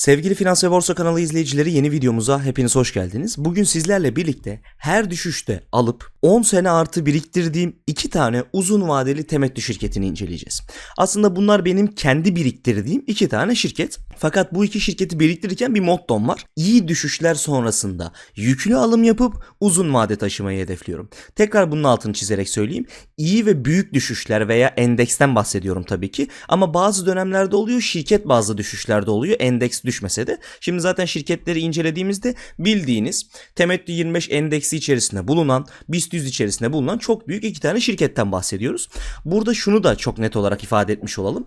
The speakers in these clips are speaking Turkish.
Sevgili Finans ve Borsa kanalı izleyicileri yeni videomuza hepiniz hoş geldiniz. Bugün sizlerle birlikte her düşüşte alıp 10 sene artı biriktirdiğim 2 tane uzun vadeli temettü şirketini inceleyeceğiz. Aslında bunlar benim kendi biriktirdiğim 2 tane şirket. Fakat bu iki şirketi biriktirirken bir mottom var. İyi düşüşler sonrasında yüklü alım yapıp uzun vade taşımayı hedefliyorum. Tekrar bunun altını çizerek söyleyeyim. İyi ve büyük düşüşler veya endeksten bahsediyorum tabii ki. Ama bazı dönemlerde oluyor şirket bazı düşüşlerde oluyor. Endeks düşmese de. Şimdi zaten şirketleri incelediğimizde bildiğiniz temettü 25 endeksi içerisinde bulunan BIST 100 içerisinde bulunan çok büyük iki tane şirketten bahsediyoruz. Burada şunu da çok net olarak ifade etmiş olalım.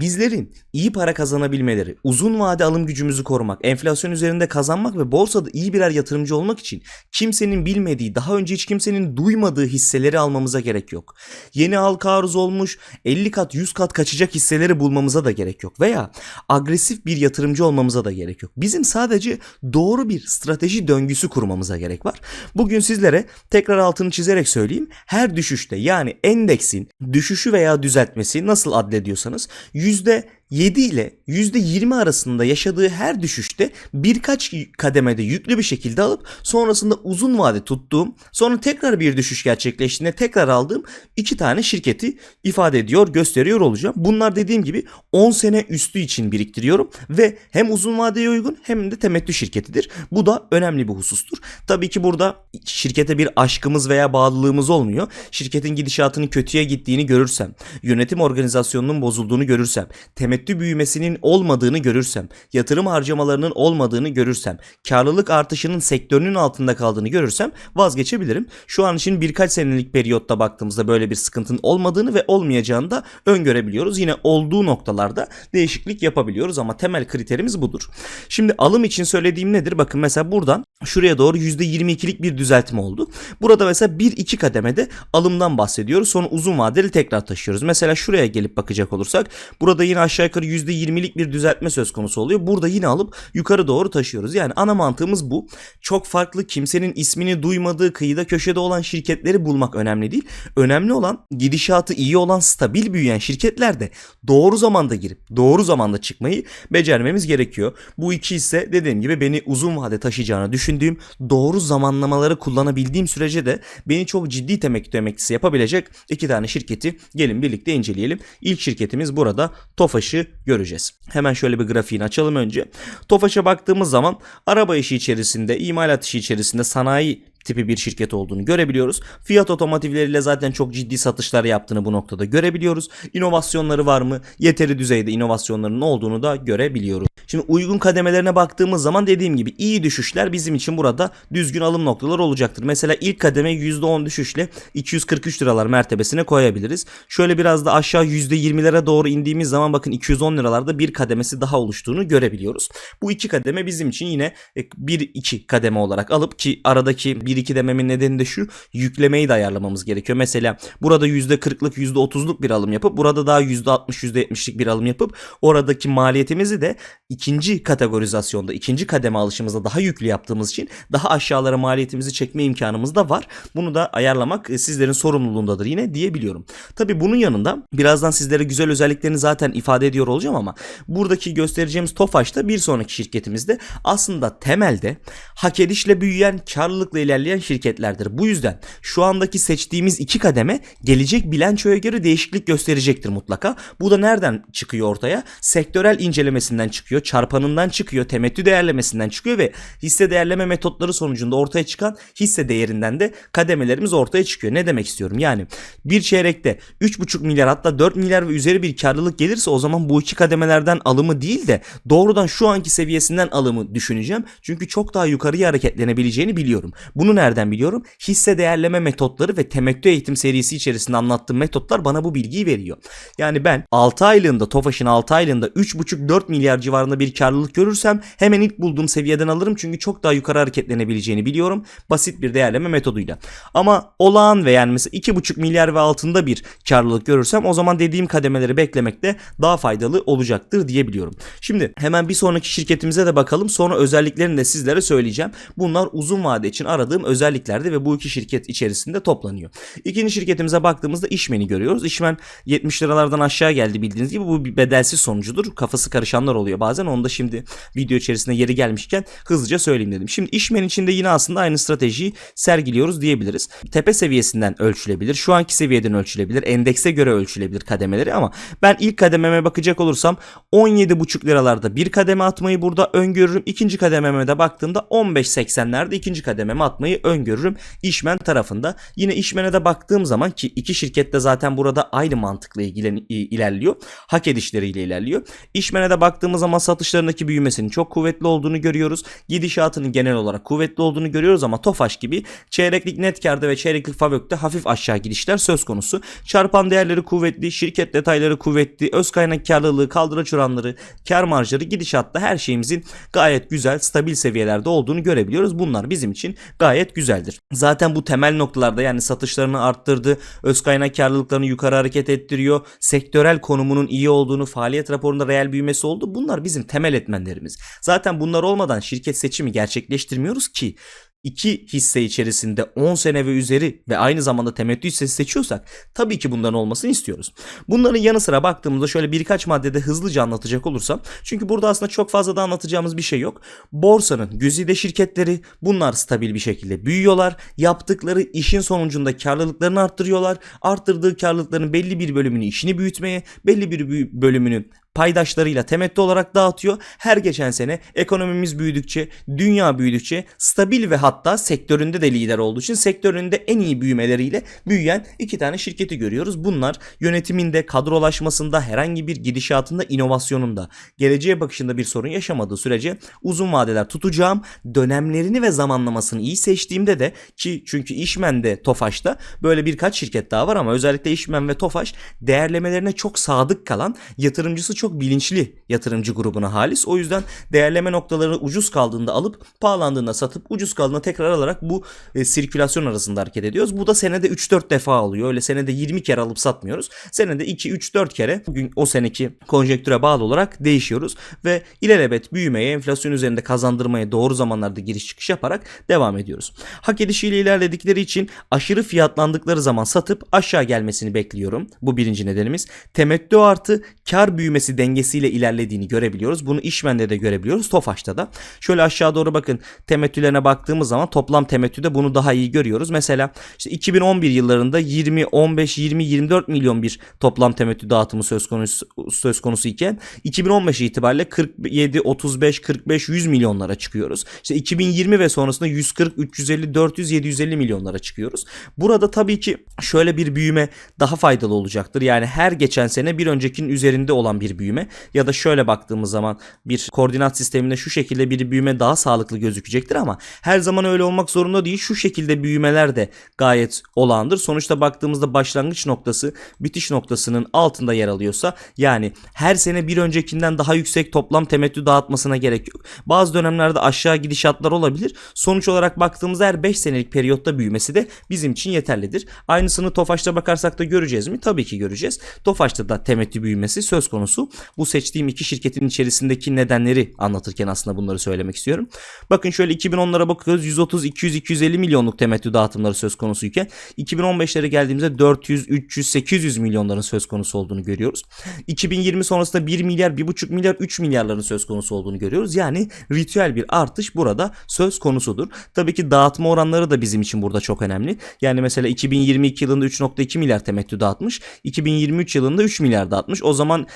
Bizlerin iyi para kazanabilmeleri, uzun vade alım gücümüzü korumak, enflasyon üzerinde kazanmak ve borsada iyi birer yatırımcı olmak için kimsenin bilmediği, daha önce hiç kimsenin duymadığı hisseleri almamıza gerek yok. Yeni halka arız olmuş 50 kat 100 kat kaçacak hisseleri bulmamıza da gerek yok. Veya agresif bir yatırımcı olmamıza da gerek yok. Bizim sadece doğru bir strateji döngüsü kurmamıza gerek var. Bugün sizlere tekrar altını çizerek söyleyeyim. Her düşüşte yani endeksin düşüşü veya düzeltmesi nasıl adlediyorsanız yüzde %7 ile %20 arasında yaşadığı her düşüşte birkaç kademede yüklü bir şekilde alıp sonrasında uzun vade tuttuğum sonra tekrar bir düşüş gerçekleştiğinde tekrar aldığım iki tane şirketi ifade ediyor gösteriyor olacağım. Bunlar dediğim gibi 10 sene üstü için biriktiriyorum ve hem uzun vadeye uygun hem de temettü şirketidir. Bu da önemli bir husustur. Tabii ki burada şirkete bir aşkımız veya bağlılığımız olmuyor. Şirketin gidişatının kötüye gittiğini görürsem, yönetim organizasyonunun bozulduğunu görürsem, temettü büyümesinin olmadığını görürsem, yatırım harcamalarının olmadığını görürsem, karlılık artışının sektörünün altında kaldığını görürsem vazgeçebilirim. Şu an için birkaç senelik periyotta baktığımızda böyle bir sıkıntının olmadığını ve olmayacağını da öngörebiliyoruz. Yine olduğu noktalarda değişiklik yapabiliyoruz ama temel kriterimiz budur. Şimdi alım için söylediğim nedir? Bakın mesela buradan şuraya doğru %22'lik bir düzeltme oldu. Burada mesela 1-2 kademede alımdan bahsediyoruz. Sonra uzun vadeli tekrar taşıyoruz. Mesela şuraya gelip bakacak olursak burada yine aşağı yukarı %20'lik bir düzeltme söz konusu oluyor. Burada yine alıp yukarı doğru taşıyoruz. Yani ana mantığımız bu. Çok farklı kimsenin ismini duymadığı kıyıda köşede olan şirketleri bulmak önemli değil. Önemli olan gidişatı iyi olan stabil büyüyen şirketlerde doğru zamanda girip doğru zamanda çıkmayı becermemiz gerekiyor. Bu iki ise dediğim gibi beni uzun vade taşıyacağını düşündüğüm doğru zamanlamaları kullanabildiğim sürece de beni çok ciddi temettü emeklisi yapabilecek iki tane şirketi gelin birlikte inceleyelim. İlk şirketimiz burada Tofaş'ı göreceğiz. Hemen şöyle bir grafiğini açalım önce. Tofaş'a baktığımız zaman araba işi içerisinde, imalat işi içerisinde, sanayi tipi bir şirket olduğunu görebiliyoruz. Fiyat otomotivleriyle zaten çok ciddi satışlar yaptığını bu noktada görebiliyoruz. İnovasyonları var mı? Yeteri düzeyde inovasyonlarının olduğunu da görebiliyoruz. Şimdi uygun kademelerine baktığımız zaman dediğim gibi iyi düşüşler bizim için burada düzgün alım noktaları olacaktır. Mesela ilk kademe %10 düşüşle 243 liralar mertebesine koyabiliriz. Şöyle biraz da aşağı %20'lere doğru indiğimiz zaman bakın 210 liralarda bir kademesi daha oluştuğunu görebiliyoruz. Bu iki kademe bizim için yine 1-2 kademe olarak alıp ki aradaki 1-2 dememin nedeni de şu yüklemeyi de ayarlamamız gerekiyor. Mesela burada %40'lık %30'luk bir alım yapıp burada daha %60 %70'lik bir alım yapıp oradaki maliyetimizi de ikinci kategorizasyonda, ikinci kademe alışımızda daha yüklü yaptığımız için daha aşağılara maliyetimizi çekme imkanımız da var. Bunu da ayarlamak e, sizlerin sorumluluğundadır yine diyebiliyorum. Tabi bunun yanında birazdan sizlere güzel özelliklerini zaten ifade ediyor olacağım ama buradaki göstereceğimiz Tofaş'ta bir sonraki şirketimizde aslında temelde hak edişle büyüyen, karlılıkla ilerleyen şirketlerdir. Bu yüzden şu andaki seçtiğimiz iki kademe gelecek bilançoya göre değişiklik gösterecektir mutlaka. Bu da nereden çıkıyor ortaya? Sektörel incelemesinden çıkıyor, çarpanından çıkıyor, temettü değerlemesinden çıkıyor ve hisse değerleme metotları sonucunda ortaya çıkan hisse değerinden de kademelerimiz ortaya çıkıyor. Ne demek istiyorum? Yani bir çeyrekte 3,5 milyar hatta 4 milyar ve üzeri bir karlılık gelirse o zaman bu iki kademelerden alımı değil de doğrudan şu anki seviyesinden alımı düşüneceğim. Çünkü çok daha yukarıya hareketlenebileceğini biliyorum. Bunu nereden biliyorum? Hisse değerleme metotları ve temettü eğitim serisi içerisinde anlattığım metotlar bana bu bilgiyi veriyor. Yani ben 6 aylığında Tofaş'ın 6 aylığında 3,5-4 milyar civarında bir karlılık görürsem hemen ilk bulduğum seviyeden alırım çünkü çok daha yukarı hareketlenebileceğini biliyorum. Basit bir değerleme metoduyla. Ama olağan ve yani mesela 2,5 milyar ve altında bir karlılık görürsem o zaman dediğim kademeleri beklemekte daha faydalı olacaktır diyebiliyorum. Şimdi hemen bir sonraki şirketimize de bakalım. Sonra özelliklerini de sizlere söyleyeceğim. Bunlar uzun vade için aradığım aradığım özelliklerde ve bu iki şirket içerisinde toplanıyor. İkinci şirketimize baktığımızda İşmen'i görüyoruz. İşmen 70 liralardan aşağı geldi bildiğiniz gibi bu bir bedelsiz sonucudur. Kafası karışanlar oluyor bazen. Onu da şimdi video içerisinde yeri gelmişken hızlıca söyleyeyim dedim. Şimdi İşmen içinde yine aslında aynı stratejiyi sergiliyoruz diyebiliriz. Tepe seviyesinden ölçülebilir. Şu anki seviyeden ölçülebilir. Endekse göre ölçülebilir kademeleri ama ben ilk kadememe bakacak olursam 17,5 liralarda bir kademe atmayı burada öngörürüm. İkinci kadememe de baktığımda 15.80'lerde ikinci kadememe atmayı öngörürüm. İşmen tarafında. Yine işmene de baktığım zaman ki iki şirket de zaten burada aynı mantıkla ilgilen, ilerliyor. Hak edişleriyle ilerliyor. İşmene de baktığımız zaman satışlarındaki büyümesinin çok kuvvetli olduğunu görüyoruz. Gidişatının genel olarak kuvvetli olduğunu görüyoruz ama Tofaş gibi çeyreklik net karda ve çeyreklik FAVÖK'te hafif aşağı gidişler söz konusu. Çarpan değerleri kuvvetli, şirket detayları kuvvetli, öz kaynak karlılığı, kaldıraç oranları, kar marjları gidişatta her şeyimizin gayet güzel, stabil seviyelerde olduğunu görebiliyoruz. Bunlar bizim için gayet güzeldir. Zaten bu temel noktalarda yani satışlarını arttırdı, öz kaynak karlılıklarını yukarı hareket ettiriyor, sektörel konumunun iyi olduğunu, faaliyet raporunda reel büyümesi oldu. Bunlar bizim temel etmenlerimiz. Zaten bunlar olmadan şirket seçimi gerçekleştirmiyoruz ki iki hisse içerisinde 10 sene ve üzeri ve aynı zamanda temettü hissesi seçiyorsak tabii ki bunların olmasını istiyoruz. Bunların yanı sıra baktığımızda şöyle birkaç maddede hızlıca anlatacak olursam çünkü burada aslında çok fazla da anlatacağımız bir şey yok. Borsanın güzide şirketleri bunlar stabil bir şekilde büyüyorlar. Yaptıkları işin sonucunda karlılıklarını arttırıyorlar. Arttırdığı karlılıkların belli bir bölümünü işini büyütmeye, belli bir bölümünü paydaşlarıyla temettü olarak dağıtıyor. Her geçen sene ekonomimiz büyüdükçe, dünya büyüdükçe stabil ve hatta sektöründe de lider olduğu için sektöründe en iyi büyümeleriyle büyüyen iki tane şirketi görüyoruz. Bunlar yönetiminde, kadrolaşmasında, herhangi bir gidişatında, inovasyonunda, geleceğe bakışında bir sorun yaşamadığı sürece uzun vadeler tutacağım. Dönemlerini ve zamanlamasını iyi seçtiğimde de ki çünkü İşmen'de, Tofaş'ta böyle birkaç şirket daha var ama özellikle İşmen ve Tofaş değerlemelerine çok sadık kalan yatırımcısı çok bilinçli yatırımcı grubuna halis. O yüzden değerleme noktaları ucuz kaldığında alıp pahalandığında satıp ucuz kaldığında tekrar alarak bu e, sirkülasyon arasında hareket ediyoruz. Bu da senede 3-4 defa oluyor. Öyle senede 20 kere alıp satmıyoruz. Senede 2-3-4 kere bugün o seneki konjektüre bağlı olarak değişiyoruz ve ilelebet büyümeye, enflasyon üzerinde kazandırmaya doğru zamanlarda giriş çıkış yaparak devam ediyoruz. Hak edişiyle ilerledikleri için aşırı fiyatlandıkları zaman satıp aşağı gelmesini bekliyorum. Bu birinci nedenimiz. Temettü artı kar büyümesi dengesiyle ilerlediğini görebiliyoruz. Bunu İşmen'de de görebiliyoruz. Tofaş'ta da. Şöyle aşağı doğru bakın temettülerine baktığımız zaman toplam temettüde bunu daha iyi görüyoruz. Mesela işte 2011 yıllarında 20, 15, 20, 24 milyon bir toplam temettü dağıtımı söz konusu söz konusu iken 2015 itibariyle 47, 35, 45, 100 milyonlara çıkıyoruz. İşte 2020 ve sonrasında 140, 350, 400, 750 milyonlara çıkıyoruz. Burada tabii ki şöyle bir büyüme daha faydalı olacaktır. Yani her geçen sene bir öncekinin üzerinde olan bir büyüme ya da şöyle baktığımız zaman bir koordinat sisteminde şu şekilde bir büyüme daha sağlıklı gözükecektir ama her zaman öyle olmak zorunda değil. Şu şekilde büyümeler de gayet olağandır. Sonuçta baktığımızda başlangıç noktası bitiş noktasının altında yer alıyorsa yani her sene bir öncekinden daha yüksek toplam temettü dağıtmasına gerek yok. Bazı dönemlerde aşağı gidişatlar olabilir. Sonuç olarak baktığımızda her 5 senelik periyotta büyümesi de bizim için yeterlidir. Aynısını Tofaş'ta bakarsak da göreceğiz mi? Tabii ki göreceğiz. Tofaş'ta da temettü büyümesi söz konusu. Bu seçtiğim iki şirketin içerisindeki nedenleri anlatırken aslında bunları söylemek istiyorum. Bakın şöyle 2010'lara bakıyoruz. 130, 200, 250 milyonluk temettü dağıtımları söz konusuyken 2015'lere geldiğimizde 400, 300, 800 milyonların söz konusu olduğunu görüyoruz. 2020 sonrasında 1 milyar, 1,5 milyar, 3 milyarların söz konusu olduğunu görüyoruz. Yani ritüel bir artış burada söz konusudur. Tabii ki dağıtma oranları da bizim için burada çok önemli. Yani mesela 2022 yılında 3.2 milyar temettü dağıtmış. 2023 yılında 3 milyar dağıtmış. O zaman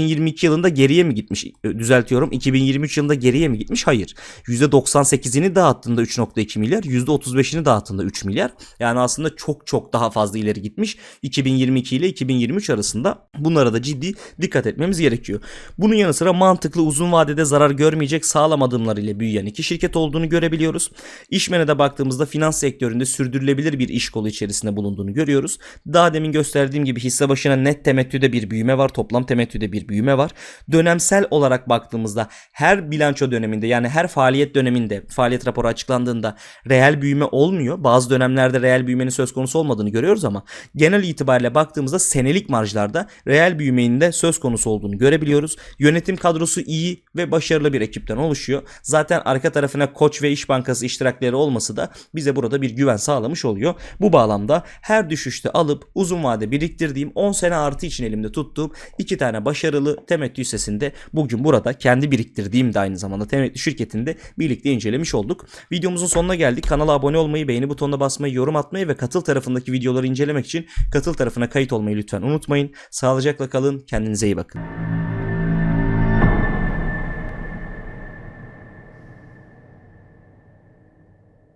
2022 yılında geriye mi gitmiş? Düzeltiyorum. 2023 yılında geriye mi gitmiş? Hayır. %98'ini dağıttığında 3.2 milyar, %35'ini dağıttığında 3 milyar. Yani aslında çok çok daha fazla ileri gitmiş. 2022 ile 2023 arasında bunlara da ciddi dikkat etmemiz gerekiyor. Bunun yanı sıra mantıklı uzun vadede zarar görmeyecek sağlam adımlarıyla büyüyen iki şirket olduğunu görebiliyoruz. İşmen'e de baktığımızda finans sektöründe sürdürülebilir bir iş kolu içerisinde bulunduğunu görüyoruz. Daha demin gösterdiğim gibi hisse başına net temettüde bir büyüme var. Toplam temettüde bir büyüme var. Dönemsel olarak baktığımızda her bilanço döneminde yani her faaliyet döneminde faaliyet raporu açıklandığında reel büyüme olmuyor. Bazı dönemlerde reel büyümenin söz konusu olmadığını görüyoruz ama genel itibariyle baktığımızda senelik marjlarda reel büyümenin de söz konusu olduğunu görebiliyoruz. Yönetim kadrosu iyi ve başarılı bir ekipten oluşuyor. Zaten arka tarafına Koç ve İş Bankası iştirakleri olması da bize burada bir güven sağlamış oluyor. Bu bağlamda her düşüşte alıp uzun vade biriktirdiğim 10 sene artı için elimde tuttuğum iki tane başarılı temettü hissesinde bugün burada kendi biriktirdiğim de aynı zamanda temettü şirketinde birlikte incelemiş olduk. Videomuzun sonuna geldik. Kanala abone olmayı, beğeni butonuna basmayı, yorum atmayı ve katıl tarafındaki videoları incelemek için katıl tarafına kayıt olmayı lütfen unutmayın. Sağlıcakla kalın, kendinize iyi bakın.